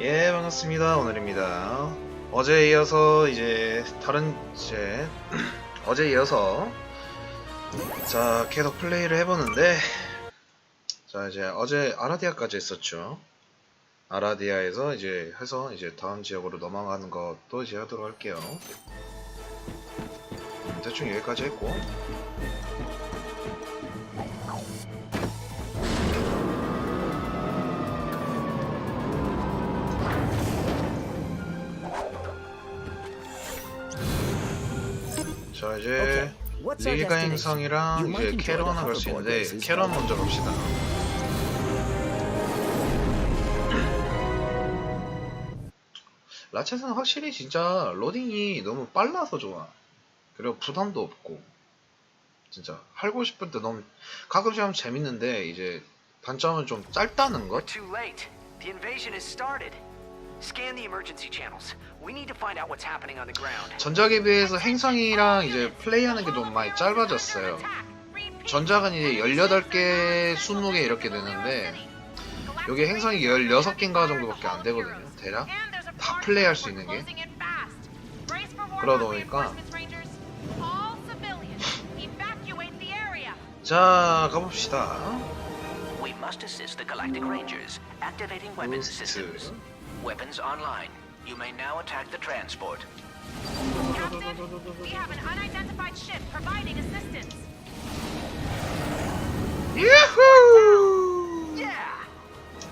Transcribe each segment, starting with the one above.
예, 반갑습니다. 오늘입니다. 어제에 이어서 이제 다른 이제 어제에 이어서 자 계속 플레이를 해보는데 자 이제 어제 아라디아까지 했었죠. 아라디아에서 이제 해서 이제 다음 지역으로 넘어가는 것도 이제 하도록 할게요. 음, 대충 여기까지 했고 자 이제 What's our 릴가 destination? 행성이랑 You might 이제 캐런을 the 갈수 있는데. 캐런 먼저 갑시다. 라쳇은 확실히 진짜 로딩이 너무 빨라서 좋아. 그리고 부담도 없고 진짜 하고 싶을 때 너무 가끔씩 하면 재밌는데 이제 단점은 좀 짧다는 것. Scan the emergency channels. We need to find out what's happening on the ground. 전작에 비해서 행성이랑 이제 플레이하는 게좀 많이 짧아졌어요. 전작은 이제 18개, 20개 이렇게 되는데 여기 행성이 16개인가 정도밖에 안 되거든요. 대략 다 플레이할 수 있는 게. 그러다 보니까 자 가봅시다. We must assist the Galactic Rangers, activating weapons systems. Weapons online. You may now attack the transport. We have an unidentified ship providing assistance. 유후! Yeah!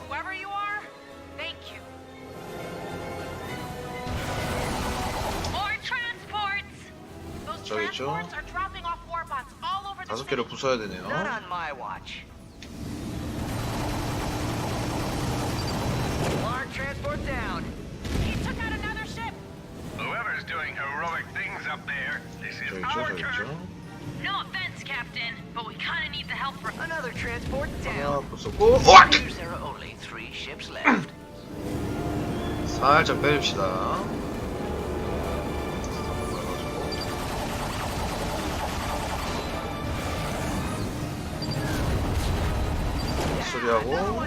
Whoever you are, thank you. More transports! Those 저기 있죠? transports are dropping off warbots all over the 다섯 city. 개를 부숴야 되네요. Not on my watch. transport down. He took out another ship. Whoever's doing heroic things up there, this is 저기 있죠, our 저기 turn. 있죠. No offense, Captain, but we kind of need the help for Another transport 하나 down. 부수고 으악! There are only three ships left. 살짝 빼줍시다. 수리하고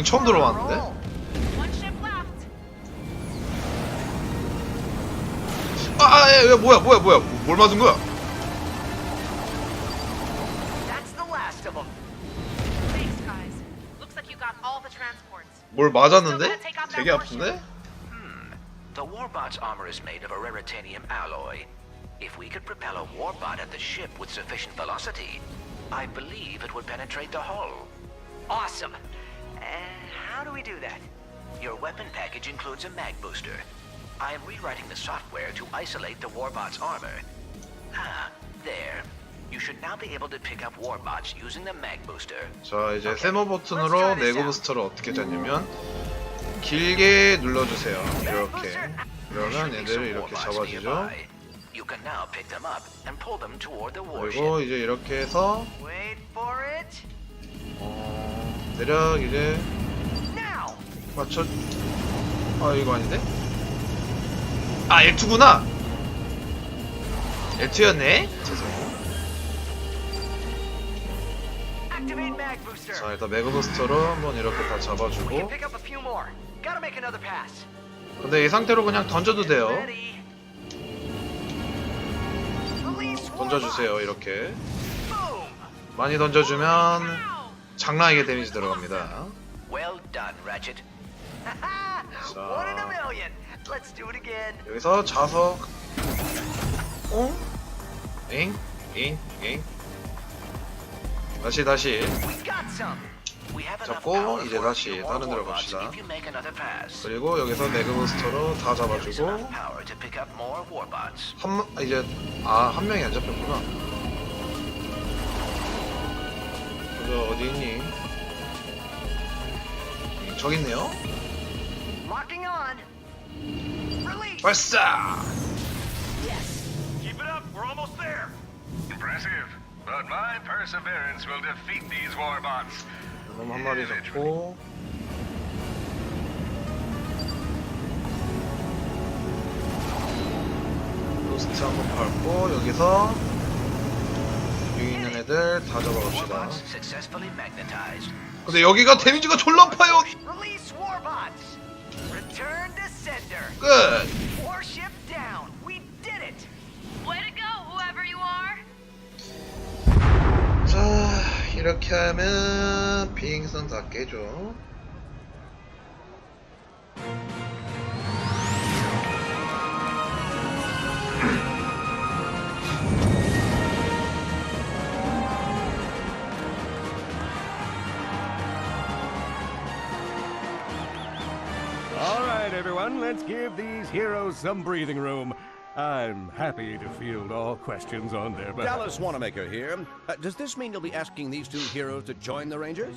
여긴 처음 들어왔는데? 아, 아, 야, 야, 뭐야, 뭐야, 뭐야, 뭘 맞은 거야? 뭘 맞았는데? 되게 아픈데? The Warbot's armor is made of a raritanium alloy. If we could propel a Warbot at the ship with sufficient velocity, I believe it would penetrate the hull. Awesome. And how do we do that? Your weapon package includes a mag booster. I am rewriting the software to isolate the Warbot's armor. Ah, there. You should now be able to pick up Warbots using the mag booster. 자, 이제 세모 버튼으로 내구 부스터를 어떻게 잡냐면 길게 눌러주세요. 이렇게. 그러면 얘들을 이렇게 잡아주죠. You can now pick them up and pull them toward the warship. 그리고 이제 이렇게 해서 Wait for it. 어, 대략 이제. 맞춰. 아 이거 아닌데? 아 L2구나. L2였네. 죄송. Activate mag booster. 자 일단 매그 부스터로 한번 이렇게 다 잡아주고. 근데 이 상태로 그냥 던져도 돼요. 던져주세요. 이렇게. 많이 던져주면! 장난이게 데미지 들어갑니다. Well done, Ratchet. One in a million. Let's do it again. 여기서 자석. 어? 엥? 엥? 엥? 다시 다시. We got some. We have enough 잡고 power 이제 for 다시 다른 데로 갑시다. if you make another pass. 그리고 여기서 매그 부스터로 다 잡아주고 enough power to pick up more Warbots. 한 명- 아, 이제 아 한 명이 안 잡혔구나. 저기 있네요 Locking on. Release. 발사 Keep it up. We're almost there. Impressive. But my perseverance will defeat these warbots. 그럼 한 마리 잡고 로스트 한번 밟고 여기서 애들 다 잡아갑시다. 근데 여기가 데미지가 졸라 sender! 끝. 자 이렇게 하면 비행선 다 깨죠. Right, let's give these heroes some breathing room. I'm happy to field all questions on their behalf. Dallas Wanamaker here. Uh, does this mean you'll be asking these two heroes to join the Rangers?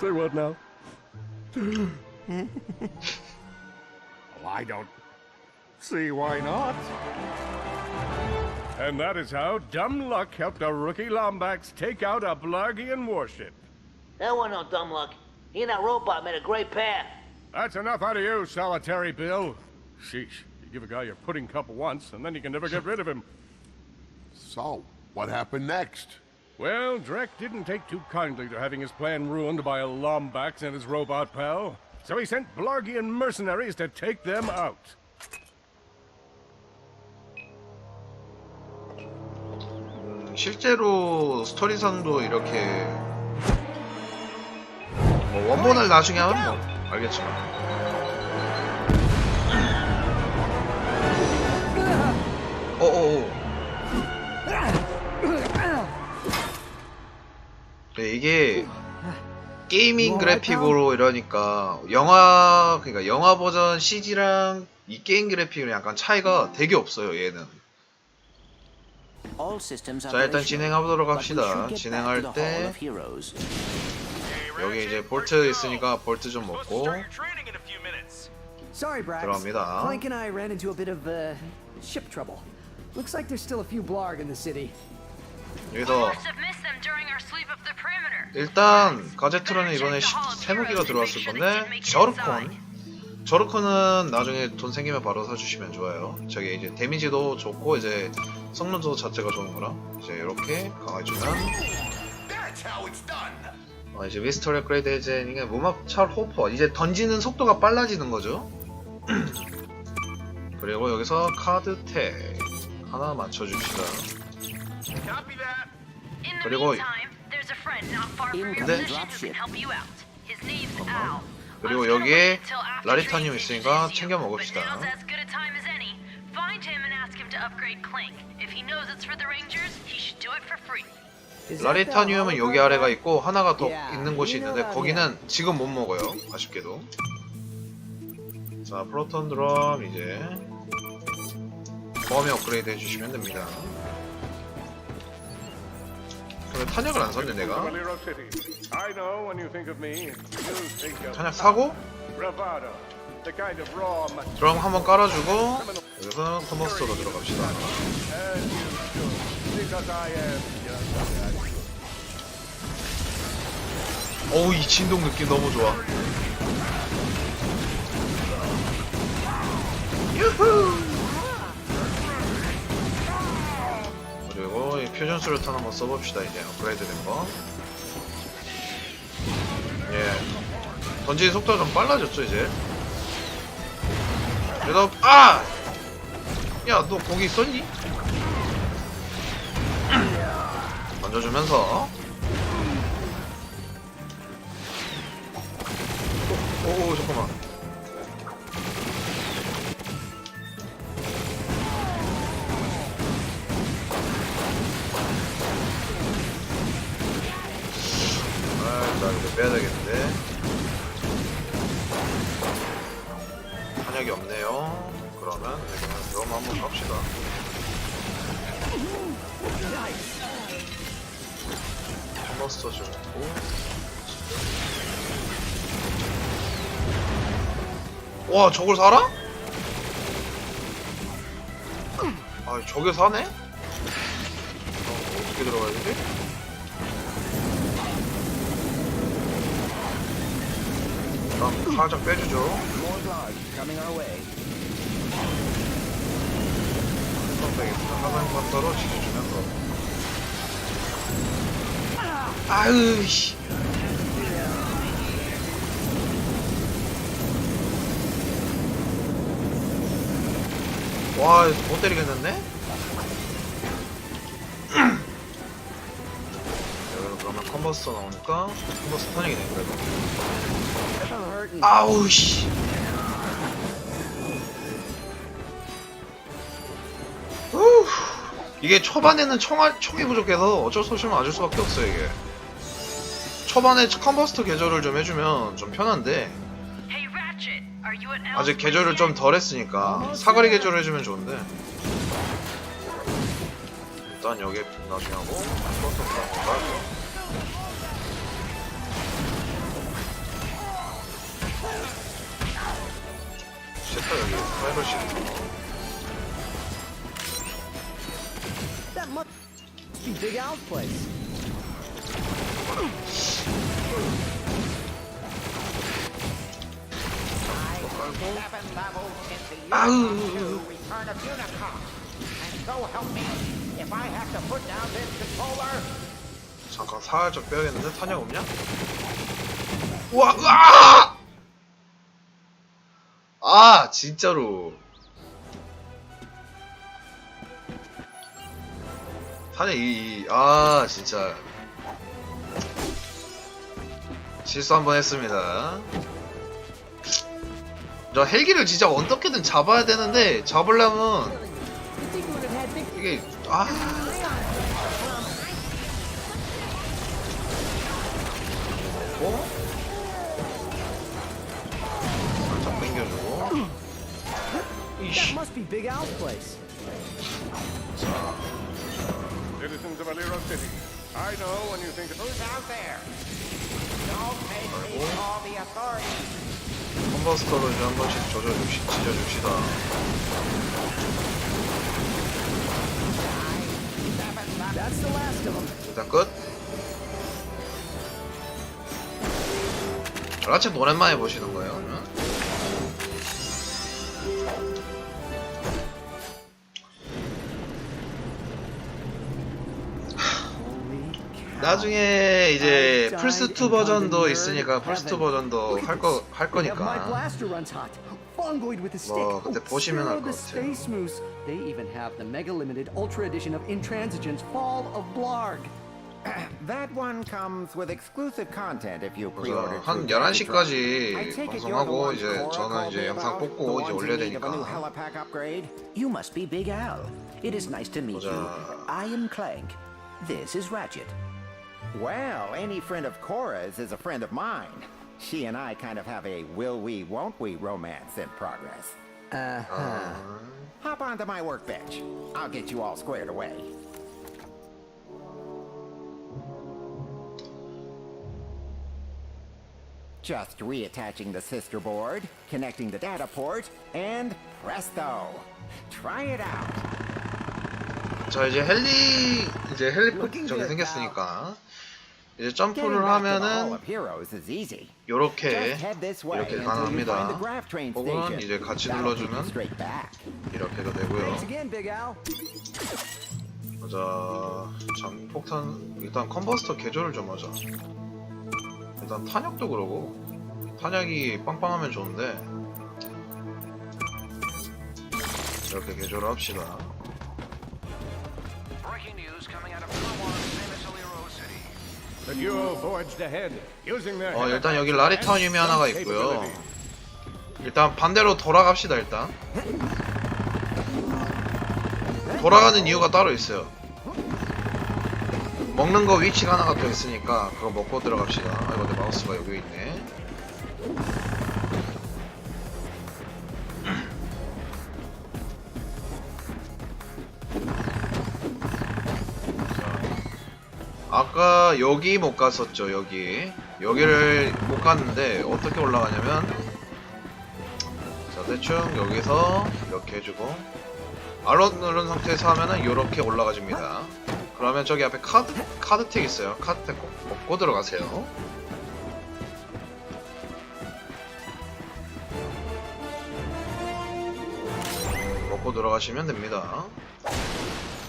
Say what now? oh, I don't see why not. And that is how dumb luck helped a rookie Lombax take out a Blargian warship. That wasn't no dumb luck. He and that robot made a great pair. That's enough out of you, solitary Bill. Sheesh. You give a guy your pudding cup once, and then you can never get rid of him. So, what happened next? Well, Drek didn't take too kindly to having his plan ruined by a Lombax and his robot pal. So he sent Blargian mercenaries to take them out. 음, 실제로 스토리상도 이렇게 뭐 원본을 나중에 하면 뭐 알겠지만. 어어어. 네, 이게 게이밍 그래픽으로 이러니까 영화 그러니까 영화 버전 CG랑 이 게임 그래픽은 약간 차이가 되게 없어요 얘는. 자 일단 we 합시다. 진행할 때. 여기 이제 볼트 있으니까 볼트 좀 먹고 a. Sorry, Brax. 들어갑니다. Plank and I ran into a bit of, uh, ship trouble. Looks like there's still a few Blarg in the city. 여기서 Must have missed them during our sweep of the perimeter. 일단 가제트로는 이번에 시- 세 무기가 들어왔을 건데 저르콘 저르콘은 나중에 돈 생기면 바로 사주시면 좋아요 저게 이제 데미지도 좋고 이제 성능도 자체가 좋은 거라 이제 이렇게 강화해주면 That's how it's done. 어, 이제 미스터리 업그레이드 해제니까 무마찰 호퍼 이제 던지는 속도가 빨라지는 거죠 그리고 여기서 카드 택 하나 맞춰줍시다 Copy that. In the 그리고 meantime, there's a friend not far from your 근데- position who can help you out. His name's Al. 그리고 여기에 라리타늄 있으니까 챙겨 먹읍시다. Find him and ask him to upgrade Clink. If he knows it's for the Rangers, he should do it for free. 라리타늄은 여기 아래가? 있고 하나가 더 Yeah, 있는 곳이 있는데 거기는 지금 못 먹어요 아쉽게도 자 프로톤 드럼 이제 범위 업그레이드 해주시면 됩니다 근데 탄약을 안 샀네 내가 탄약 사고 드럼 한번 깔아주고 여기서 커머스터로 들어갑시다 어우 이 진동 느낌 너무 좋아. 유후 그리고 이 퓨전 수류탄 한번 써봅시다 이제. 업그레이드 된거. 예. 던지는 속도가 좀 빨라졌죠 이제? 그래서 아! 야 너 거기 있었니? 던져주면서 오, 오 잠깐만. 아, 나 이거 빼야 되겠는데. 탄약이 없네요. 그러면 그냥 드럼 한번 갑시다. 좀 있고. 와 저걸 살아? 아 저게 사네? 어, 어떻게 들어가야 되지? 그럼 살짝 빼주죠. 되겠다. 하강반도로 지켜주면 더. 아유, 씨. 와, 못 때리겠는데? 그러면 컨버스터 나오니까 컨버스터 터닝이네, 그래도. 아우, 씨. 후. 이게 초반에는 총알, 총이 부족해서 어쩔 수 없이 맞을 수밖에 없어요, 이게. 초반에 컨버스터 계절을 좀 해주면 좀 편한데, Hey, Ratchet, are you at Al's 아직 계절을 좀? 덜 했으니까 사거리 계절을 해주면 좋은데 일단 여기 나중에 하고 컨버스터 깔고 싫다 여기 파이럴시 That must be Big Al's place. 아우 잠깐 살짝 빼야겠는데 탄약 없냐? 우와 으아! 아 진짜로 탄약 이아 진짜 실수 한번 했습니다 저 헬기를 진짜 어떻게든 잡아야 되는데 잡으려면 이게 아 어? 살짝 당겨주고 이씨 place. Citizens of Alero City, I know when you think of... Who's out there? 컨버스터를 이제 한 번씩 조져줍시, them. 일단 끝 라쳇 오랜만에 보시는 거예요 나중에 이제 플스 2 버전도 있으니까 플스 2 버전도 할 거 할 거니까. 뭐, 그때 보시면 알 것 같아요. They even have the mega limited ultra edition of Intransigence Fall of Blarg. That one comes with exclusive content if you pre-order. 한 through Gravitron. 11시까지 I take it you're the 방송하고 이제 저는 이제 영상? 뽑고 이제 올려야 되니까? You must be Big Al. It is nice to meet you. I am Clank. This is Ratchet. Well, any friend of Cora's is a friend of mine. She and I kind of have a will we, won't we romance in progress. Uh-huh. Hop onto my workbench. I'll get you all squared away. Just reattaching the sister board, connecting the data port, and presto! Try it out. 자 이제 헬리 이제 헬리포트 저기 생겼으니까 이제 점프를 하면은. 요렇게 이렇게 가능합니다 혹은. 이제 같이 눌러주면. 이렇게도 되고요. 자 장폭탄 일단 컨버스터 개조를 좀 하자 일단 탄약도 그러고 탄약이 빵빵하면 좋은데 이렇게 개조를 합시다 Breaking news coming out of Taiwan's famous Alero City. The duo forged ahead, using their... 어 일단 여기 라리타늄이 하나가 있고요. 일단 반대로 돌아갑시다 일단 돌아가는 이유가 따로 있어요 먹는 거 위치가 하나가 더 있으니까 그거 먹고 들어갑시다 아이고 내 마우스가 여기 있네 아까 여기 못 갔었죠 여기. 여기를 못 갔는데 어떻게 올라가냐면 자 대충 여기서 이렇게 해주고 알로 누른 상태에서 하면은 이렇게 올라가집니다. 그러면 저기 앞에 카드 카드택 있어요. 카드택 꼭 먹고 들어가세요. 먹고 들어가시면 됩니다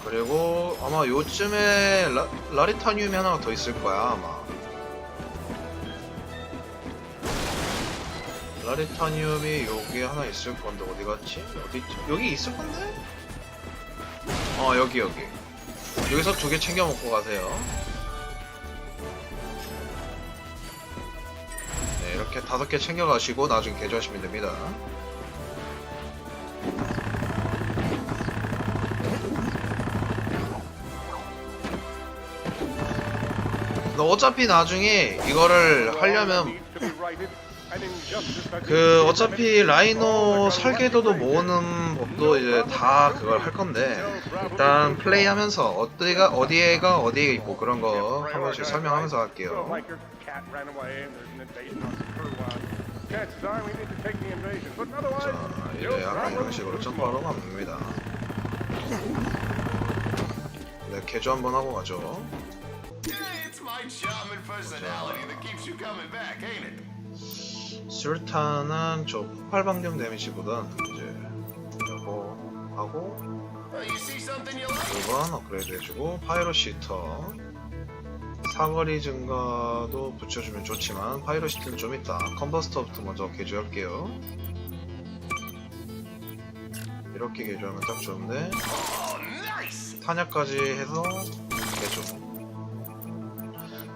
그리고 아마 요쯤에 라, 라리타늄이 하나가 더 있을 거야 아마 라리타늄이 여기 하나 있을 건데 어디 갔지? 어디? 여기 있을 건데? 어 여기 여기 여기서 두 개 챙겨 먹고 가세요 네 이렇게 다섯 개 챙겨 가시고 나중에 개조하시면 됩니다 어차피 나중에 이거를 하려면 그 어차피 라이노 설계도도 모으는 법도 이제 다 그걸 할 건데 일단 플레이하면서 어디가 어디에가 어디에 있고 그런 거 한 번씩 설명하면서 할게요. 자 이제 약간 이런 식으로 점프하러 갑니다. 네 개조 한번 하고 가죠. My charming personality that keeps you coming back, ain't it? 술탄은 저 폭발 방정 데미지보단 이제 이거 하고 Oh? 2번 업그레이드 해주고 파이로 시터 사거리 증가도 붙여주면 좋지만 파이로 시트는 좀 있다 컨버스터부터 먼저 개조할게요 이렇게 개조하면 딱 좋은데 탄약까지 해서 개조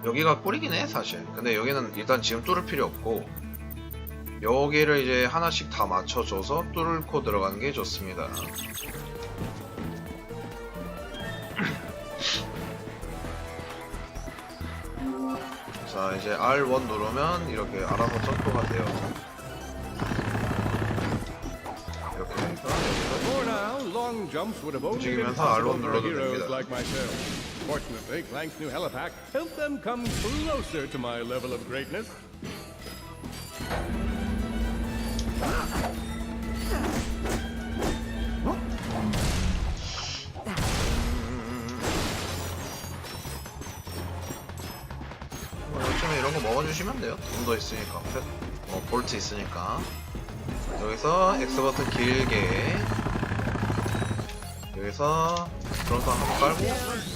여기가 꿀이긴 해 사실. 근데 여기는 일단 지금 뚫을 필요 없고 여기를 이제 하나씩 다 맞춰줘서 뚫고 들어가는 게 좋습니다. 자 이제 R1 누르면 이렇게 알아서 점프가 돼요. 이렇게 움직이면서 possible R1 for 눌러도 됩니다. Fortunately, Clank's new helipack helped them come closer to my level of greatness. 뭐 요즘에 이런 거 먹어주시면 돼요 돈더 있으니까 펫, 뭐 볼트 있으니까 여기서 X 버튼 길게 여기서 드론도 한번 깔고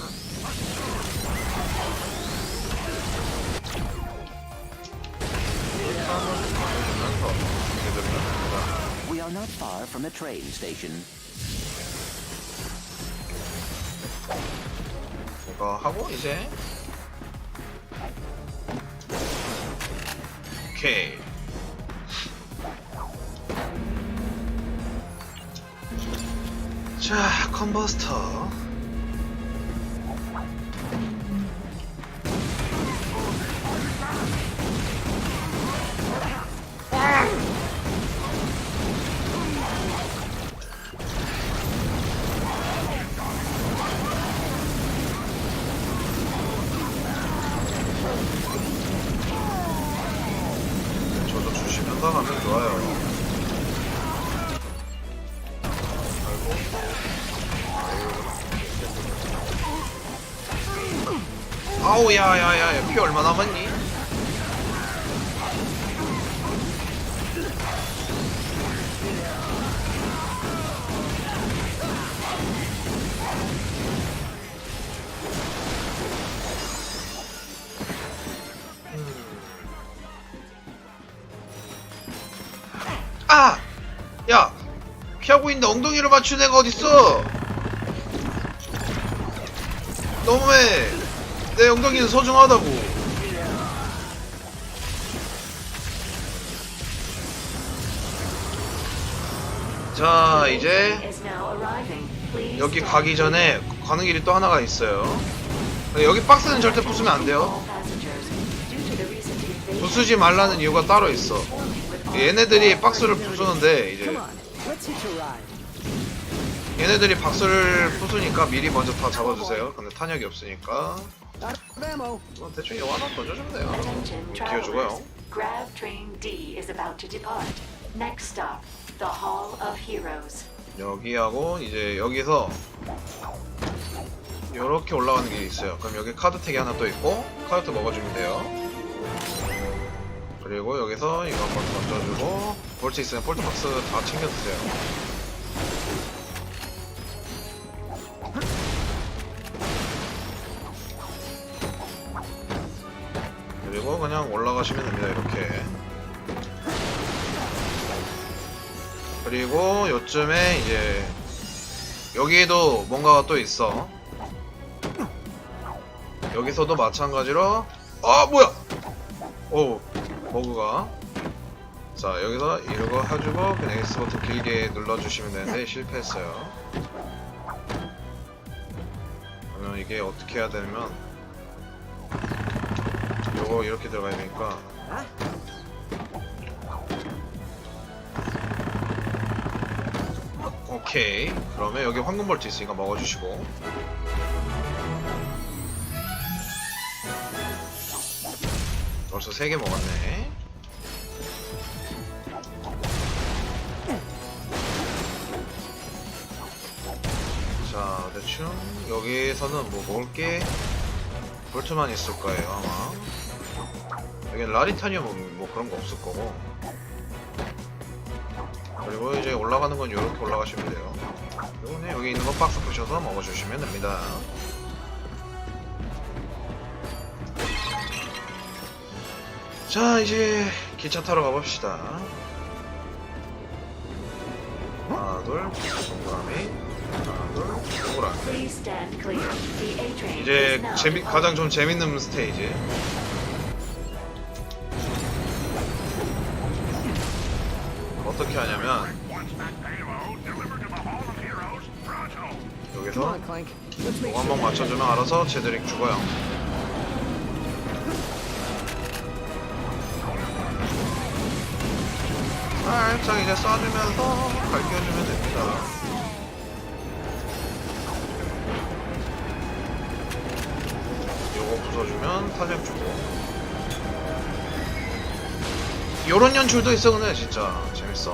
are not far from a train station. 이거 하고 이제 오케이 자 컨버스터 아우 야야야 피 얼마 남았니? 아! 야! 피하고 있는데 엉덩이를 맞춘 애가 어딨어? 너무해! 내 엉덩이는 소중하다고. 자, 이제 여기 가기 전에 가는 길이 또 하나가 있어요. 여기 박스는 절대 부수면 안 돼요. 부수지 말라는 이유가 따로 있어. 얘네들이 박스를 부수는데 이제. 얘네들이 박스를 부수니까 미리 먼저 다 잡아주세요. 근데 탄약이 없으니까 ammo. 뭐 대충 이거 하나 던져주면 돼요. Attention 기어주고요. travelers. Grav train D is about to depart. Next stop, the Hall of Heroes. 여기하고 이제 여기서 이렇게 올라가는 게 있어요. 그럼 여기 카드 택이 하나 또 있고 카드 먹어주면 돼요. 그리고 여기서 이거 한번 던져주고 볼트 있으면 볼트 박스 다 챙겨주세요. 올라가시면 됩니다 이렇게. 그리고 요쯤에 이제 여기에도 뭔가가 또 있어. 여기서도 마찬가지로 아 뭐야! 오 버그가. 자 여기서 이거 해주고 그냥 X 버튼 길게 눌러주시면 되는데 실패했어요. 그러면 이게 어떻게 해야 되냐면 요거 이렇게 들어가야 되니까. 오케이. 그러면 여기 황금 볼트 있으니까 먹어주시고. 벌써 3개 먹었네. 자 대충 여기서는 뭐 먹을 게 볼트만 있을 거예요 아마 여기는 라리타니움 뭐, 뭐 그런 거 없을 거고. 그리고 이제 올라가는 건 이렇게 올라가시면 돼요. 그리고 그냥 여기 있는 거 박스 부셔서 먹어주시면 됩니다. 자 이제 기차 타러 가봅시다. 하나 둘 동그라미. 하나 둘 동그라미. 이제 재미, 가장 좀 재밌는 스테이지 어떻게 하냐면 여기서 sure 한번 맞춰주면 알아서 제드릭 죽어요 살짝 이제 쏴주면서 밝혀주면 됩니다 요거 부숴주면 타작 주고 요런 연출도 있어 근데 진짜 재밌어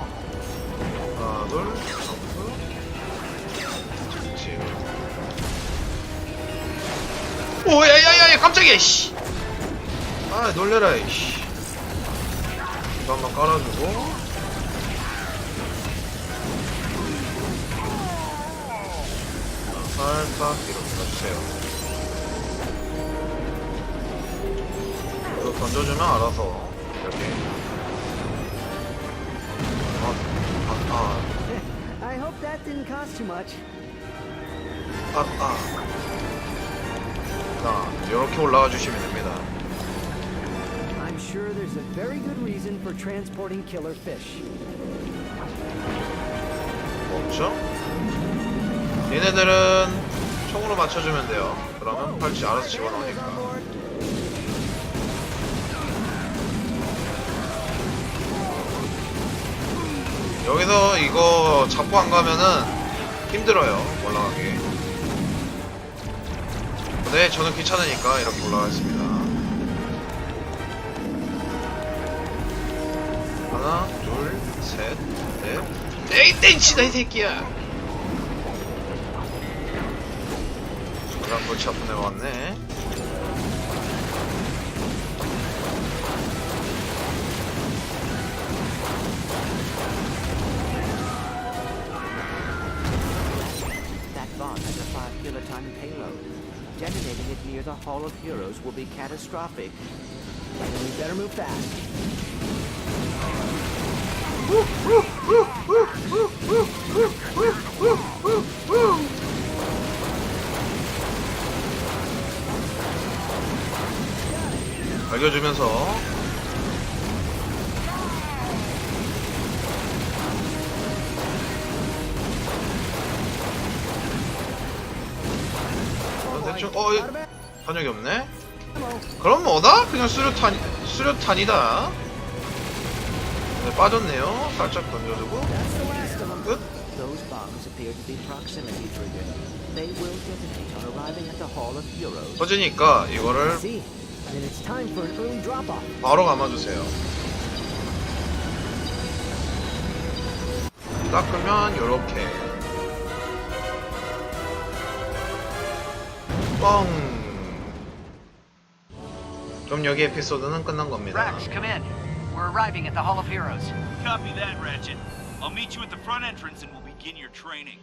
하나 둘 점프. 그렇지 오야야야 깜짝이야 씨. 아 놀래라 이씨. 이거 한번 깔아주고. 자, 살짝 뒤로 밀어주세요. 이거 던져주면 알아서 이렇게 아, 아, I hope that didn't cost too much. 아, 아, 아. 자, 이렇게 올라와 주시면 됩니다 I'm sure there's a very good reason for transporting killer fish. 없죠? 얘네들은 총으로 맞춰주면 돼요. 그러면 팔찌 알아서 집어넣으니까. 여기서 이거 잡고 안 가면은 힘들어요. 올라가기. 근데 저는 귀찮으니까 이렇게 올라가겠습니다. 하나, 둘, 셋, 넷. 에이, 땡치다, 이 새끼야! 그럼 골치 아픈 애가 왔네. five kiloton payload. Detonating it near the Hall of Heroes will be catastrophic. And we better move fast. 알려주면서 어, 대충 어 이- 탄약이 없네 그럼 뭐다? 그냥 수류탄 수류탄이다 네, 빠졌네요 살짝 던져주고. 끝 Those bombs appear to be proximity triggered. They will detonate on arriving at the Hall of Heroes. 터지니까 이거를 See, then it's time for an early drop-off. 바로 감아주세요 닦으면 요렇게 뻥 그럼 여기 에피소드는 끝난 겁니다 come in. We're arriving at the Hall of Heroes. Copy that, Ratchet. I'll meet you at the front entrance and we'll begin your training.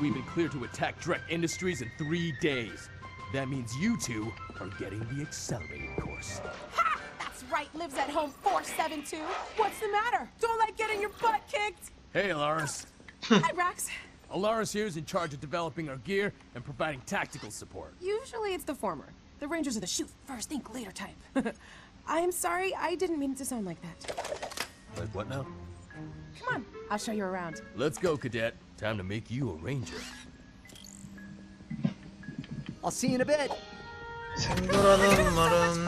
We've been cleared to attack Drek Industries in three days. That means you two are getting the accelerated course. The right lives at home 472. What's the matter? Don't like getting your butt kicked? Hey, Alaris. Hi, Rax. Alaris here is in charge of developing our gear and providing tactical support. Usually it's the former. The Rangers are the shoot first, think later type. I'm sorry, I didn't mean it to sound like that. Like what now? Come on, I'll show you around. Let's go, cadet. Time to make you a ranger. I'll see you in a bit. 생도라는 말은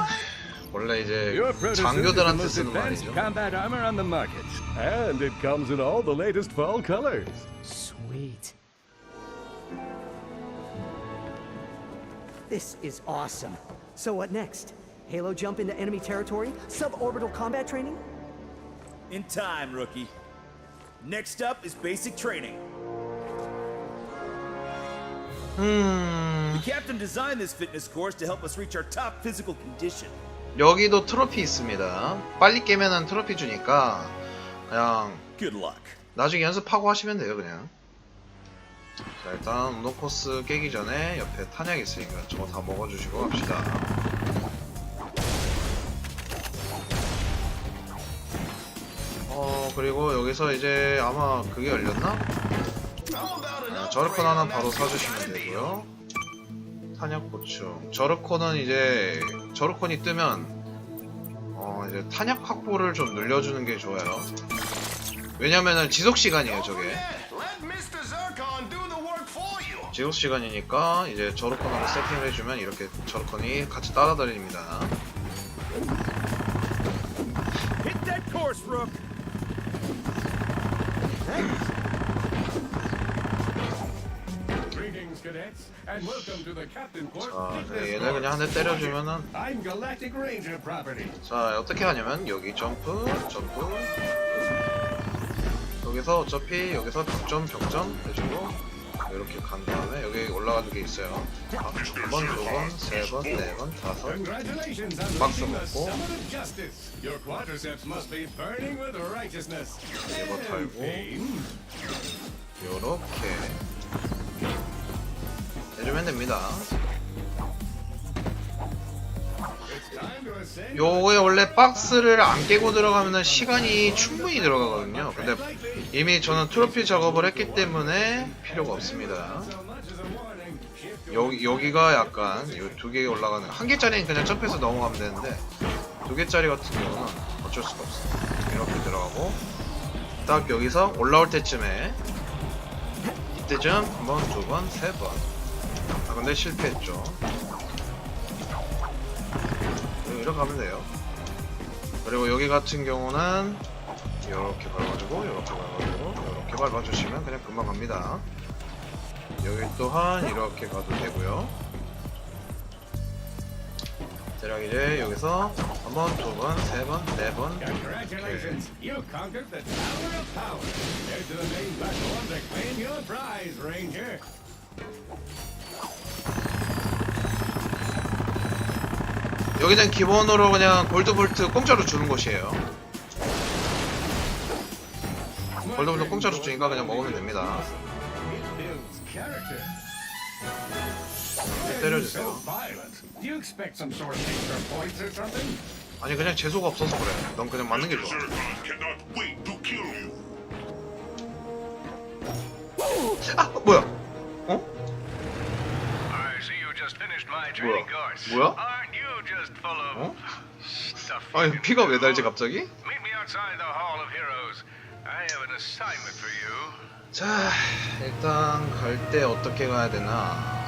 원래 이제 Your protosuit is the 장교들한테 most 쓰는 advanced 말이죠. combat armor on the market. And it comes in all the latest fall colors. Sweet. This is awesome. So what next? Halo jump into enemy territory? Suborbital combat training? In time, rookie. Next up is basic training. The captain designed this fitness course to help us reach our top physical condition. 여기도 트로피 있습니다. 빨리 깨면은 트로피 주니까 그냥 Good luck. 나중에 연습하고 하시면 돼요 그냥. 자 일단 운동 코스 깨기 전에 옆에 탄약 있으니까 저거 다 먹어주시고 갑시다. 어 그리고 여기서 이제 아마 그게 열렸나? 아, 저르콘 하나 바로 사주시면 되고요. 탄약 보충. 저르콘은 이제 저르콘이 뜨면 어 이제 탄약 확보를 좀 늘려주는 게 좋아요. 왜냐면은 지속 시간이에요 저게. 지속 시간이니까 이제 저르콘하고 세팅을 해주면 이렇게 저르콘이 같이 따라다닙니다. 자, 네, 얘네 그냥 한 대. 때려주면은. 자 어떻게 하냐면 여기 점프 점프 여기서 어차피 여기서 벽점 벽점 해주고 이렇게 간 다음에 여기 올라가는 게 있어요 한 번, 두 번, 세 번, 네 번, 다섯 the 먹고. 이거 털고. 요렇게 해주면 됩니다. 요거에 원래 박스를 안 깨고 들어가면 시간이 충분히 들어가거든요 근데 이미 저는 트로피 작업을 했기 때문에 필요가 없습니다 여기, 여기가 약간 이두개 올라가는 한 개짜리는 그냥 점프해서 넘어가면 되는데 두 개짜리 같은 경우는 어쩔 수가 없어 이렇게 들어가고 딱 여기서 올라올 때쯤에 이때쯤 한 번, 두 번, 세 번. 아 근데 실패했죠. 이렇게 가면 돼요. 그리고 여기 같은 경우는 이렇게 밟아주고 이렇게 밟아주고 이렇게 밟아주시면 그냥 금방 갑니다. 여기 또한 이렇게 가도 되고요. 대략 이제 여기서 한 번, 두 번, 세 번, 네 번. Congratulations. You conquered the Tower of Power. Head to the main platform to claim your prize, Ranger. 여기는 기본으로 그냥 골드볼트 공짜로 주는 곳이에요. 골드볼트 공짜로 주니까 그냥 먹으면 됩니다. 때려주세요. 아니 그냥 재수가 없어서 그래. 넌 그냥 맞는 게 좋아. 아 뭐야? 어? 뭐야? 뭐야? 어? 아니 피가 왜? 달지 갑자기? 자 일단 갈 때 어떻게 가야 되나?